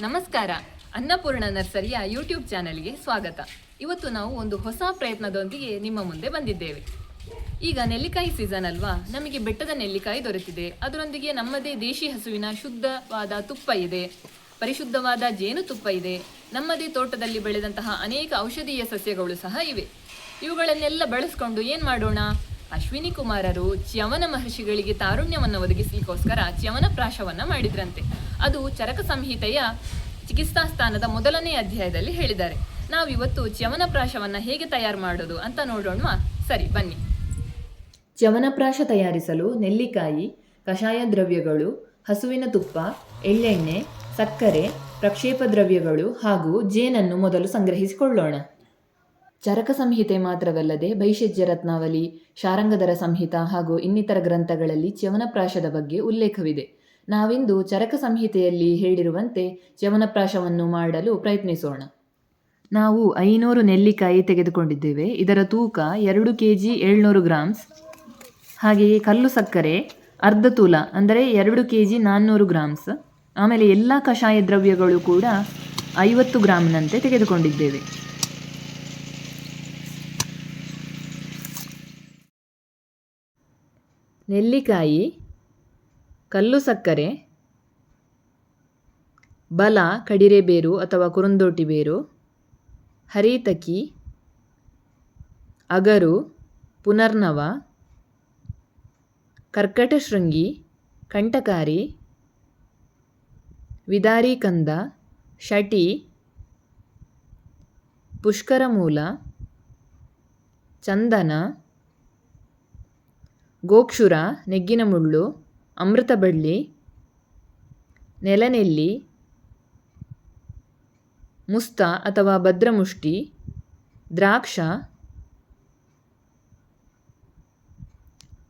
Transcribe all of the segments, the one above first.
ನಮಸ್ಕಾರ. ಅನ್ನಪೂರ್ಣ ನರ್ಸರಿಯ ಯೂಟ್ಯೂಬ್ ಚಾನೆಲ್ಗೆ ಸ್ವಾಗತ. ಇವತ್ತು ನಾವು ಒಂದು ಹೊಸ ಪ್ರಯತ್ನದೊಂದಿಗೆ ನಿಮ್ಮ ಮುಂದೆ ಬಂದಿದ್ದೇವೆ. ಈಗ ನೆಲ್ಲಿಕಾಯಿ ಸೀಸನ್ ಅಲ್ವಾ? ನಮಗೆ ಬೆಟ್ಟದ ನೆಲ್ಲಿಕಾಯಿ ದೊರೆತಿದೆ. ಅದರೊಂದಿಗೆ ನಮ್ಮದೇ ದೇಶಿ ಹಸುವಿನ ಶುದ್ಧವಾದ ತುಪ್ಪ ಇದೆ. ಪರಿಶುದ್ಧವಾದ ಜೇನುತುಪ್ಪ ಇದೆ. ನಮ್ಮದೇ ತೋಟದಲ್ಲಿ ಬೆಳೆದಂತಹ ಅನೇಕ ಔಷಧೀಯ ಸಸ್ಯಗಳು ಸಹ ಇವೆ. ಇವುಗಳನ್ನೆಲ್ಲ ಬಳಸ್ಕೊಂಡು ಏನು ಮಾಡೋಣ? ಅಶ್ವಿನಿ ಕುಮಾರರು ಚ್ಯವನ ಮಹರ್ಷಿಗಳಿಗೆ ತಾರುಣ್ಯವನ್ನು ಒದಗಿಸಲಿಕ್ಕೋಸ್ಕರ ಚ್ಯವನ ಪ್ರಾಶವನ್ನ ಮಾಡಿದ್ರಂತೆ. ಅದು ಚರಕ ಸಂಹಿತೆಯ ಚಿಕಿತ್ಸಾ ಸ್ಥಾನದ ಮೊದಲನೇ ಅಧ್ಯಾಯದಲ್ಲಿ ಹೇಳಿದ್ದಾರೆ. ನಾವಿವತ್ತು ಚ್ಯವನ ಪ್ರಾಶವನ್ನ ಹೇಗೆ ತಯಾರು ಮಾಡೋದು ಅಂತ ನೋಡೋಣ ಸರಿ, ಬನ್ನಿ. ಚ್ಯವನಪ್ರಾಶ ತಯಾರಿಸಲು ನೆಲ್ಲಿಕಾಯಿ, ಕಷಾಯ ದ್ರವ್ಯಗಳು, ಹಸುವಿನ ತುಪ್ಪ, ಎಳ್ಳೆಣ್ಣೆ, ಸಕ್ಕರೆ, ಪ್ರಕ್ಷೇಪ ದ್ರವ್ಯಗಳು ಹಾಗೂ ಜೇನನ್ನು ಮೊದಲು ಸಂಗ್ರಹಿಸಿಕೊಳ್ಳೋಣ. ಚರಕ ಸಂಹಿತೆ ಮಾತ್ರವಲ್ಲದೆ ಭೈಷಜ್ಯ ರತ್ನಾವಲಿ ಶಾರಂಗಧರ ಸಂಹಿತ ಹಾಗೂ ಇನ್ನಿತರ ಗ್ರಂಥಗಳಲ್ಲಿ ಚ್ಯವನಪ್ರಾಶದ ಬಗ್ಗೆ ಉಲ್ಲೇಖವಿದೆ. ನಾವಿಂದು ಚರಕ ಸಂಹಿತೆಯಲ್ಲಿ ಹೇಳಿರುವಂತೆ ಚ್ಯವನಪ್ರಾಶವನ್ನು ಮಾಡಲು ಪ್ರಯತ್ನಿಸೋಣ. ನಾವು ಐನೂರು ನೆಲ್ಲಿಕಾಯಿ ತೆಗೆದುಕೊಂಡಿದ್ದೇವೆ. ಇದರ ತೂಕ ಎರಡು ಕೆ ಜಿ ಏಳ್ನೂರು ಗ್ರಾಮ್ಸ್. ಹಾಗೆಯೇ ಕಲ್ಲು ಸಕ್ಕರೆ ಅರ್ಧ ತೂಲ, ಅಂದರೆ ಎರಡು ಕೆ ಜಿ ನಾನ್ನೂರು ಗ್ರಾಮ್ಸ್. ಆಮೇಲೆ ಎಲ್ಲ ಕಷಾಯ ದ್ರವ್ಯಗಳು ಕೂಡ ಐವತ್ತು ಗ್ರಾಮ್ನಂತೆ ತೆಗೆದುಕೊಂಡಿದ್ದೇವೆ. ನೆಲ್ಲಿಕಾಯಿ, ಕಲ್ಲು ಸಕ್ಕರೆ, ಬಲ ಕಡಿರೆ ಬೇರು ಅಥವಾ ಕುರುಂದೋಟಿ ಬೇರು, ಹರಿತಕಿ, ಅಗರು, ಪುನರ್ನವ, ಕರ್ಕಟಶೃಂಗಿ ಕಂಠಕಾರಿ ವಿದಾರಿಕಂದ, ಶಟಿ, ಪುಷ್ಕರಮೂಲ, ಚಂದನ ಗೋಕ್ಷುರ ನೆಗ್ಗಿನ ಮುಳ್ಳು ಅಮೃತಬಳ್ಳಿ, ನೆಲನೆಲ್ಲಿ, ಮುಸ್ತ ಅಥವಾ ಭದ್ರಮುಷ್ಟಿ, ದ್ರಾಕ್ಷ,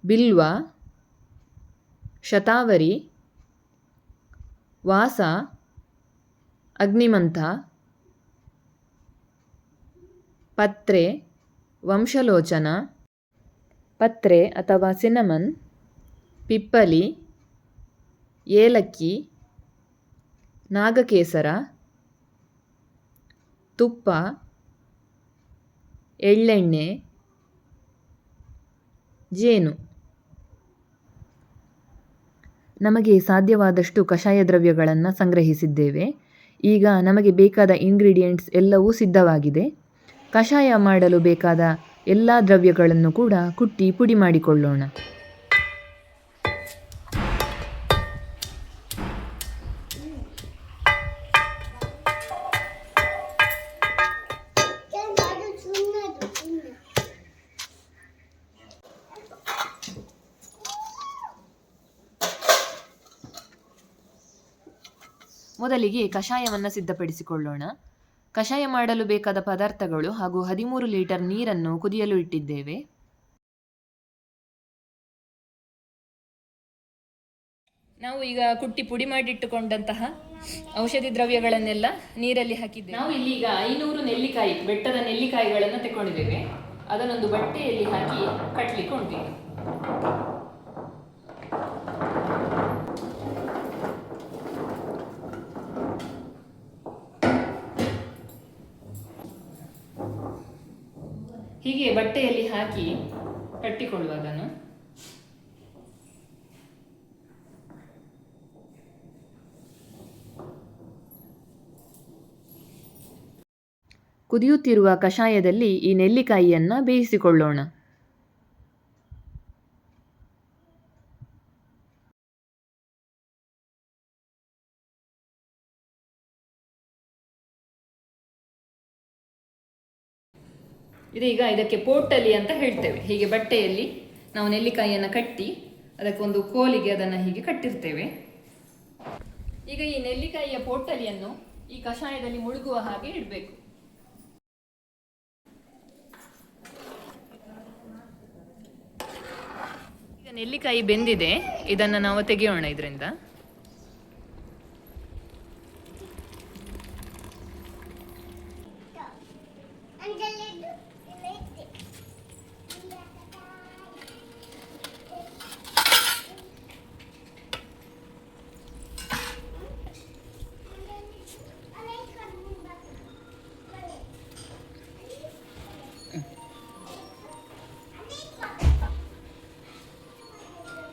ಬಿಲ್ವ, ಶತಾವರಿ, ವಾಸ, ಅಗ್ನಿಮಂಥ, ಪತ್ರೆ, ವಂಶಲೋಚನ ಪತ್ರೆ ಅಥವಾ ಸಿನಮನ್, ಪಿಪ್ಪಲಿ, ಏಲಕ್ಕಿ, ನಾಗಕೇಸರ, ತುಪ್ಪ, ಎಳ್ಳೆಣ್ಣೆ, ಜೇನು. ನಮಗೆ ಸಾಧ್ಯವಾದಷ್ಟು ಕಷಾಯ ದ್ರವ್ಯಗಳನ್ನು ಸಂಗ್ರಹಿಸಿದ್ದೇವೆ. ಈಗ ನಮಗೆ ಬೇಕಾದ ಇಂಗ್ರೀಡಿಯೆಂಟ್ಸ್ ಎಲ್ಲವೂ ಸಿದ್ಧವಾಗಿದೆ. ಕಷಾಯ ಮಾಡಲು ಬೇಕಾದ ಎಲ್ಲ ದ್ರವ್ಯಗಳನ್ನು ಕೂಡ ಕುಟ್ಟಿ ಪುಡಿ ಮಾಡಿಕೊಳ್ಳೋಣ. ಮೊದಲಿಗೆ ಕಷಾಯವನ್ನು ಸಿದ್ಧಪಡಿಸಿಕೊಳ್ಳೋಣ. ಕಷಾಯ ಮಾಡಲು ಬೇಕಾದ ಪದಾರ್ಥಗಳು ಹಾಗೂ ಹದಿಮೂರು ಲೀಟರ್ ನೀರನ್ನು ಕುದಿಯಲು ಇಟ್ಟಿದ್ದೇವೆ. ನಾವು ಈಗ ಕುಟ್ಟಿ ಪುಡಿ ಮಾಡಿಟ್ಟುಕೊಂಡಂತಹ ಔಷಧಿ ದ್ರವ್ಯಗಳನ್ನೆಲ್ಲ ನೀರಲ್ಲಿ ಹಾಕಿದ್ದೇವೆ. ನಾವು ಇಲ್ಲಿ ಈಗ ಐನೂರು ನೆಲ್ಲಿಕಾಯಿ ಬೆಟ್ಟದ ನೆಲ್ಲಿಕಾಯಿಗಳನ್ನು ತಗೊಂಡಿದ್ದೇವೆ ಅದನ್ನೊಂದು ಬಟ್ಟೆಯಲ್ಲಿ ಹಾಕಿ ಕಟ್ಲಿಕ್ಕೆ ಹೀಗೆ ಬಟ್ಟೆಯಲ್ಲಿ ಹಾಕಿ ಕಟ್ಟಿಕೊಳ್ಳುವ ಅದನ್ನು. ಕುದಿಯುತ್ತಿರುವ ಕಷಾಯದಲ್ಲಿ ಈ ನೆಲ್ಲಿಕಾಯಿಯನ್ನು ಬೇಯಿಸಿಕೊಳ್ಳೋಣ. ಇದೀಗ ಇದಕ್ಕೆ ಪೋಟಲಿ ಅಂತ ಹೇಳ್ತೇವೆ. ಹೀಗೆ ಬಟ್ಟೆಯಲ್ಲಿ ನಾವು ನೆಲ್ಲಿಕಾಯಿಯನ್ನು ಕಟ್ಟಿ ಅದಕ್ಕೊಂದು ಕೋಲಿಗೆ ಅದನ್ನು ಹೀಗೆ ಕಟ್ಟಿರ್ತೇವೆ. ಈಗ ಈ ನೆಲ್ಲಿಕಾಯಿಯ ಪೋಟಲಿಯನ್ನು ಈ ಕಷಾಯದಲ್ಲಿ ಮುಳುಗುವ ಹಾಗೆ ಇಡಬೇಕು. ಈಗ ನೆಲ್ಲಿಕಾಯಿ ಬೆಂದಿದೆ. ಇದನ್ನು ನಾವು ತೆಗೆಯೋಣ ಇದರಿಂದ.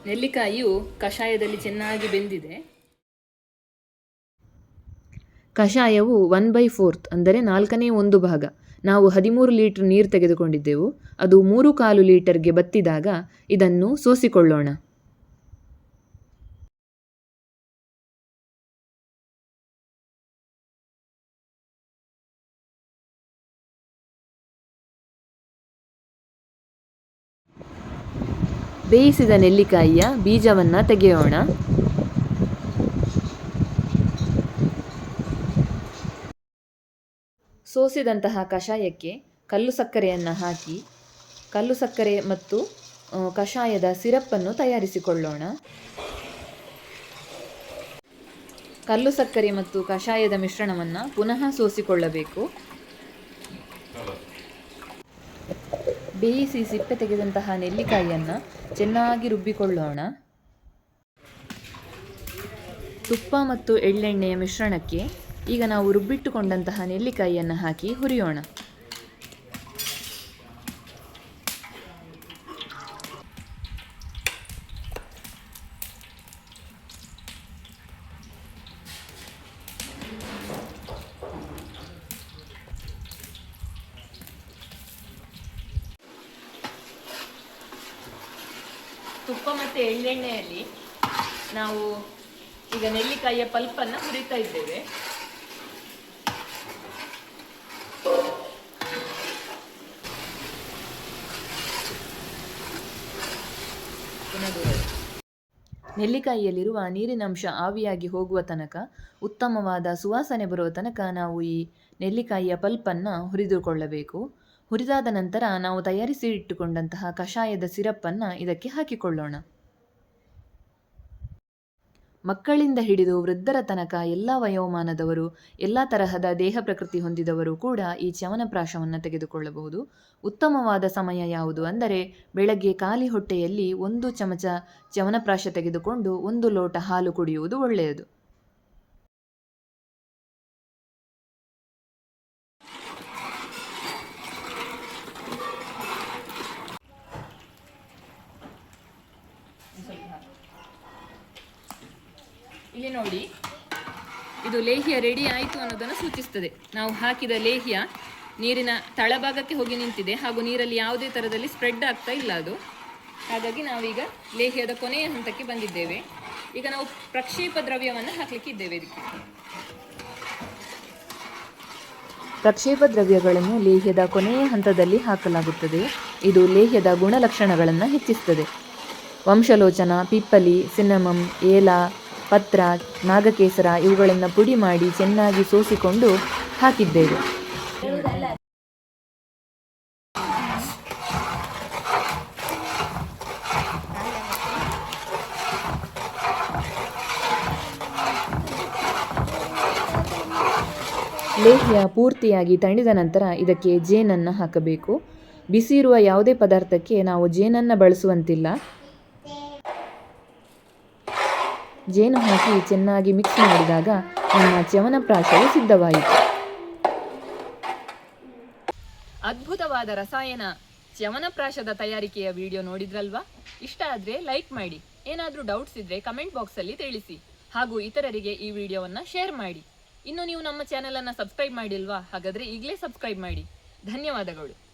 ನೆಲ್ಲಿಕಾಯಿಯು ಕಷಾಯದಲ್ಲಿ ಚೆನ್ನಾಗಿ ಬೆಂದಿದೆ. ಕಷಾಯವು ಒನ್ ಬೈ ಫೋರ್ತ್ ಅಂದರೆ ನಾಲ್ಕನೇ ಒಂದು ಭಾಗ. ನಾವು ಹದಿಮೂರು ಲೀಟರ್ ನೀರು ತೆಗೆದುಕೊಂಡಿದ್ದೆವು. ಅದು ಮೂರು ಕಾಲು ಲೀಟರ್ಗೆ ಬತ್ತಿದಾಗ ಇದನ್ನು ಸೋಸಿಕೊಳ್ಳೋಣ. ಬೇಯಿಸಿದ ನೆಲ್ಲಿಕಾಯಿಯ ಬೀಜವನ್ನು ತೆಗೆಯೋಣ. ಸೋಸಿದಂತಹ ಕಷಾಯಕ್ಕೆ ಕಲ್ಲು ಸಕ್ಕರೆಯನ್ನು ಹಾಕಿ, ಕಲ್ಲು ಸಕ್ಕರೆ ಮತ್ತು ಕಷಾಯದ ಸಿರಪ್ಪನ್ನು ತಯಾರಿಸಿಕೊಳ್ಳೋಣ. ಕಲ್ಲು ಸಕ್ಕರೆ ಮತ್ತು ಕಷಾಯದ ಮಿಶ್ರಣವನ್ನು ಪುನಃ ಸೋಸಿಕೊಳ್ಳಬೇಕು. ಬೇಯಿಸಿ ಸಿಪ್ಪೆ ತೆಗೆದಂತಹ ನೆಲ್ಲಿಕಾಯಿಯನ್ನು ಚೆನ್ನಾಗಿ ರುಬ್ಬಿಕೊಳ್ಳೋಣ. ತುಪ್ಪ ಮತ್ತು ಎಳ್ಳೆಣ್ಣೆಯ ಮಿಶ್ರಣಕ್ಕೆ ಈಗ ನಾವು ರುಬ್ಬಿಟ್ಟುಕೊಂಡಂತಹ ನೆಲ್ಲಿಕಾಯಿಯನ್ನು ಹಾಕಿ ಹುರಿಯೋಣ. ತುಪ್ಪ ಮತ್ತು ಎಳ್ಳೆಣ್ಣೆಯಲ್ಲಿ ನಾವು ಈಗ ನೆಲ್ಲಿಕಾಯಿಯ ಪಲ್ಪನ್ನು ಹುರಿತಾ ಇದ್ದೇವೆ. ನೆಲ್ಲಿಕಾಯಿಯಲ್ಲಿರುವ ನೀರಿನಂಶ ಆವಿಯಾಗಿ ಹೋಗುವ ತನಕ, ಉತ್ತಮವಾದ ಸುವಾಸನೆ ಬರುವ ತನಕ ನಾವು ಈ ನೆಲ್ಲಿಕಾಯಿಯ ಪಲ್ಪನ್ನು ಹುರಿದುಕೊಳ್ಳಬೇಕು. ಹುರಿದಾದ ನಂತರ ನಾವು ತಯಾರಿಸಿ ಇಟ್ಟುಕೊಂಡಂತಹ ಕಷಾಯದ ಸಿರಪ್ಪನ್ನು ಇದಕ್ಕೆ ಹಾಕಿಕೊಳ್ಳೋಣ. ಮಕ್ಕಳಿಂದ ಹಿಡಿದು ವೃದ್ಧರ ತನಕ ಎಲ್ಲ ವಯೋಮಾನದವರು, ಎಲ್ಲ ತರಹದ ದೇಹ ಪ್ರಕೃತಿ ಹೊಂದಿದವರು ಕೂಡ ಈ ಚ್ಯವನಪ್ರಾಶವನ್ನು ತೆಗೆದುಕೊಳ್ಳಬಹುದು. ಉತ್ತಮವಾದ ಸಮಯ ಯಾವುದು ಅಂದರೆ ಬೆಳಗ್ಗೆ ಖಾಲಿ ಹೊಟ್ಟೆಯಲ್ಲಿ ಒಂದು ಚಮಚ ಚ್ಯವನಪ್ರಾಶ ತೆಗೆದುಕೊಂಡು ಒಂದು ಲೋಟ ಹಾಲು ಕುಡಿಯುವುದು ಒಳ್ಳೆಯದು. ಇಲ್ಲಿ ನೋಡಿ. ಇದು ಲೇಹ್ಯ ರೆಡಿ ಆಯಿತು ಅನ್ನೋದನ್ನು ಸೂಚಿಸ್ತದೆ. ನಾವು ಹಾಕಿದ ಲೇಹ್ಯ ನೀರಿನ ತಳಭಾಗಕ್ಕೆ ಹೋಗಿ ನಿಂತಿದೆ. ಹಾಗೂ ನೀರಲ್ಲಿ ಯಾವುದೇ ಥರದಲ್ಲಿ ಸ್ಪ್ರೆಡ್ ಆಗ್ತಾ ಇಲ್ಲ ಅದು. ಹಾಗಾಗಿ ನಾವೀಗ ಲೇಹ್ಯದ ಕೊನೆಯ ಹಂತಕ್ಕೆ ಬಂದಿದ್ದೇವೆ. ಈಗ ನಾವು ಪ್ರಕ್ಷೇಪ ದ್ರವ್ಯವನ್ನು ಹಾಕಲಿಕ್ಕೆ ಇದ್ದೇವೆ ಇದಕ್ಕೆ. ಪ್ರಕ್ಷೇಪ ದ್ರವ್ಯಗಳನ್ನು ಲೇಹ್ಯದ ಕೊನೆಯ ಹಂತದಲ್ಲಿ ಹಾಕಲಾಗುತ್ತದೆ. ಇದು ಲೇಹ್ಯದ ಗುಣಲಕ್ಷಣಗಳನ್ನು ಹೆಚ್ಚಿಸುತ್ತದೆ ವಂಶಲೋಚನ, ಪಿಪ್ಪಲಿ, ಸಿನ್ನಮಮ್, ಏಲ ಪತ್ರ, ನಾಗಕೇಸರ ಇವುಗಳನ್ನು ಪುಡಿ ಮಾಡಿ ಚೆನ್ನಾಗಿ ಸೋಸಿಕೊಂಡು ಹಾಕಿದ್ದೇವೆ. ಲೇಹ್ಯ ಪೂರ್ತಿಯಾಗಿ ತಣಿದ ನಂತರ ಇದಕ್ಕೆ ಜೇನನ್ನು ಹಾಕಬೇಕು. ಬಿಸಿ ಇರುವ ಯಾವುದೇ ಪದಾರ್ಥಕ್ಕೆ ನಾವು ಜೇನನ್ನು ಬಳಸುವಂತಿಲ್ಲ. ಜೇನು ಹಾಕಿ ಚೆನ್ನಾಗಿ ಮಿಕ್ಸ್ ಮಾಡಿದಾಗ ನಮ್ಮ ಚ್ಯವನಪ್ರಾಶವು ಸಿದ್ಧವಾಯಿತು. ಅದ್ಭುತವಾದ ರಸಾಯನ ಚ್ಯವನಪ್ರಾಶದ ತಯಾರಿಕೆಯ ವಿಡಿಯೋ ನೋಡಿದ್ರಲ್ವಾ? ಇಷ್ಟ ಆದ್ರೆ ಲೈಕ್ ಮಾಡಿ. ಏನಾದರೂ ಡೌಟ್ಸ್ ಇದ್ರೆ ಕಮೆಂಟ್ ಬಾಕ್ಸಲ್ಲಿ ತಿಳಿಸಿ. ಹಾಗೂ ಇತರರಿಗೆ ಈ ವಿಡಿಯೋವನ್ನು ಶೇರ್ ಮಾಡಿ. ಇನ್ನು ನೀವು ನಮ್ಮ ಚಾನೆಲ್ ಅನ್ನ ಸಬ್ಸ್ಕ್ರೈಬ್ ಮಾಡಿಲ್ವಾ? ಹಾಗಾದ್ರೆ ಈಗಲೇ ಸಬ್ಸ್ಕ್ರೈಬ್ ಮಾಡಿ. ಧನ್ಯವಾದಗಳು.